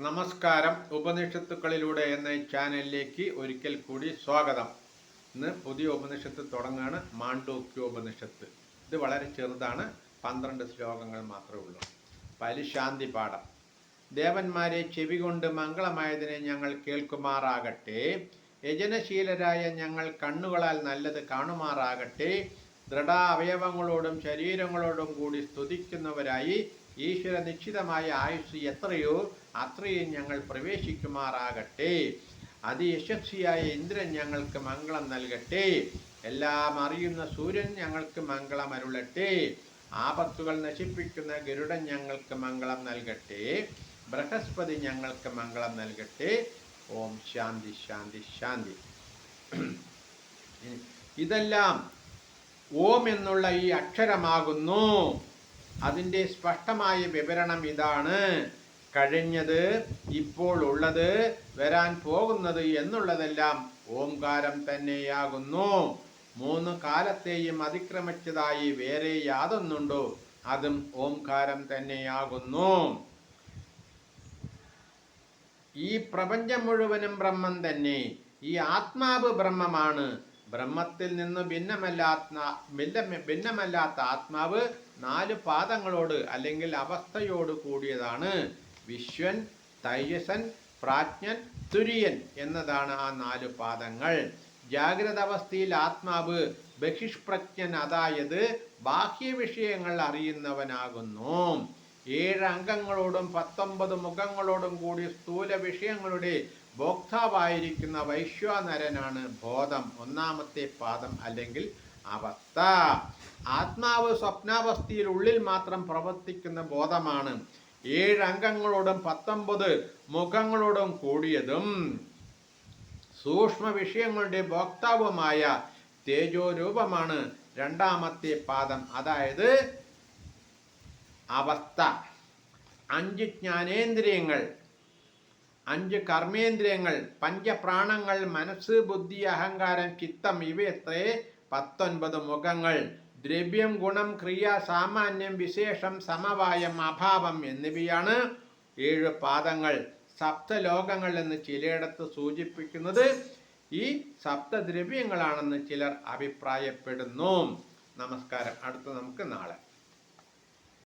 നമസ്കാരം. ഉപനിഷത്തുക്കളിലൂടെ എന്ന ചാനലിലേക്ക് ഒരിക്കൽ കൂടി സ്വാഗതം. ഇന്ന് പുതിയ ഉപനിഷത്ത് തുടങ്ങുകയാണ് മാണ്ഡൂക്യ ഉപനിഷത്ത് ഇത് വളരെ ചെറുതാണ്. പന്ത്രണ്ട് ശ്ലോകങ്ങൾ മാത്രമേ ഉള്ളൂ. പരിശാന്തി പാഠം. ദേവന്മാരെ ചെവി കൊണ്ട് മംഗളമായതിനെ ഞങ്ങൾ കേൾക്കുമാറാകട്ടെ. യജനശീലരായ ഞങ്ങൾ കണ്ണുകളാൽ നല്ലത് കാണുമാറാകട്ടെ. ദൃഢ അവയവങ്ങളോടും ശരീരങ്ങളോടും കൂടി സ്തുതിക്കുന്നവരായി ഈശ്വര നിശ്ചിതമായ ആയുസ് എത്രയോ അത്രയും ഞങ്ങൾ പ്രവേശിക്കുമാറാകട്ടെ. അതിയശസ്വിയായ ഇന്ദ്രൻ ഞങ്ങൾക്ക് മംഗളം നൽകട്ടെ. എല്ലാം അറിയുന്ന സൂര്യൻ ഞങ്ങൾക്ക് മംഗളം അരുളട്ടെ. ആപത്തുകൾ നശിപ്പിക്കുന്ന ഗരുഡൻ ഞങ്ങൾക്ക് മംഗളം നൽകട്ടെ. ബൃഹസ്പതി ഞങ്ങൾക്ക് മംഗളം നൽകട്ടെ. ഓം ശാന്തി ശാന്തി ശാന്തി. ഇതെല്ലാം ഓം എന്നുള്ള ഈ അക്ഷരമാകുന്നു. അതിന്റെ സ്പഷ്ടമായ വിവരണം ഇതാണ്. കഴിഞ്ഞത് ഇപ്പോൾ ഉള്ളത് വരാൻ പോകുന്നത് എന്നുള്ളതെല്ലാം ഓംകാരം തന്നെയാകുന്നു. മൂന്ന് കാലത്തെയും അതിക്രമിച്ചതായി വേറെ യാതൊന്നുണ്ടോ? അതും ഓംകാരം തന്നെയാകുന്നു. ഈ പ്രപഞ്ചം മുഴുവനും ബ്രഹ്മം തന്നെ. ഈ ആത്മാവ് ബ്രഹ്മമാണ്. ബ്രഹ്മത്തിൽ നിന്ന് ഭിന്നമല്ലാത്ത ഭിന്നമല്ലാത്ത ആത്മാവ് നാല് പാദങ്ങളോട് അല്ലെങ്കിൽ അവസ്ഥയോട് കൂടിയതാണ്. വിശ്വൻ തൈജസൻ പ്രാജ്ഞൻ തുര്യൻ എന്നതാണ് ആ നാല് പാദങ്ങൾ. ജാഗ്രത അവസ്ഥയിൽ ആത്മാവ് ബഹിഷ്പ്രജ്ഞൻ അതായത് ബാഹ്യ വിഷയങ്ങൾ അറിയുന്നവനാകുന്നു. ഏഴ് അംഗങ്ങളോടും പത്തൊമ്പത് മുഖങ്ങളോടും കൂടി സ്ഥൂല വിഷയങ്ങളുടെ ഭോക്താവായിരിക്കുന്ന വൈശ്വാനരനാണ് ബോധം. ഒന്നാമത്തെ പാദം അല്ലെങ്കിൽ അവസ്ഥ. ആത്മാവ് സ്വപ്നാവസ്ഥയിൽ ഉള്ളിൽ മാത്രം പ്രവർത്തിക്കുന്ന ബോധമാണ് ഏഴ് അംഗങ്ങളോടും പത്തൊമ്പത് മുഖങ്ങളോടും കൂടിയതും. സൂക്ഷ്മ വിഷയങ്ങളുടെ ഭോക്താവുമായ തേജോരൂപമാണ് രണ്ടാമത്തെ പാദം. അതായത് അവസ്ഥ. അഞ്ച് ജ്ഞാനേന്ദ്രിയങ്ങൾ അഞ്ച് കർമ്മേന്ദ്രിയങ്ങൾ പഞ്ചപ്രാണങ്ങൾ മനസ്സ് ബുദ്ധി അഹങ്കാരം ചിത്തം ഇവയത്രേ പത്തൊൻപത് മുഖങ്ങൾ. ദ്രവ്യം ഗുണം ക്രിയ സാമാന്യം വിശേഷം സമവായം അഭാവം എന്നിവയാണ് ഏഴ് പാദങ്ങൾ. സപ്തലോകങ്ങൾ എന്ന് ചിലയിടത്ത് സൂചിപ്പിക്കുന്നത് ഈ സപ്തദ്രവ്യങ്ങളാണെന്ന് ചിലർ അഭിപ്രായപ്പെടുന്നു. നമസ്കാരം. അടുത്ത നമുക്ക് നാളെ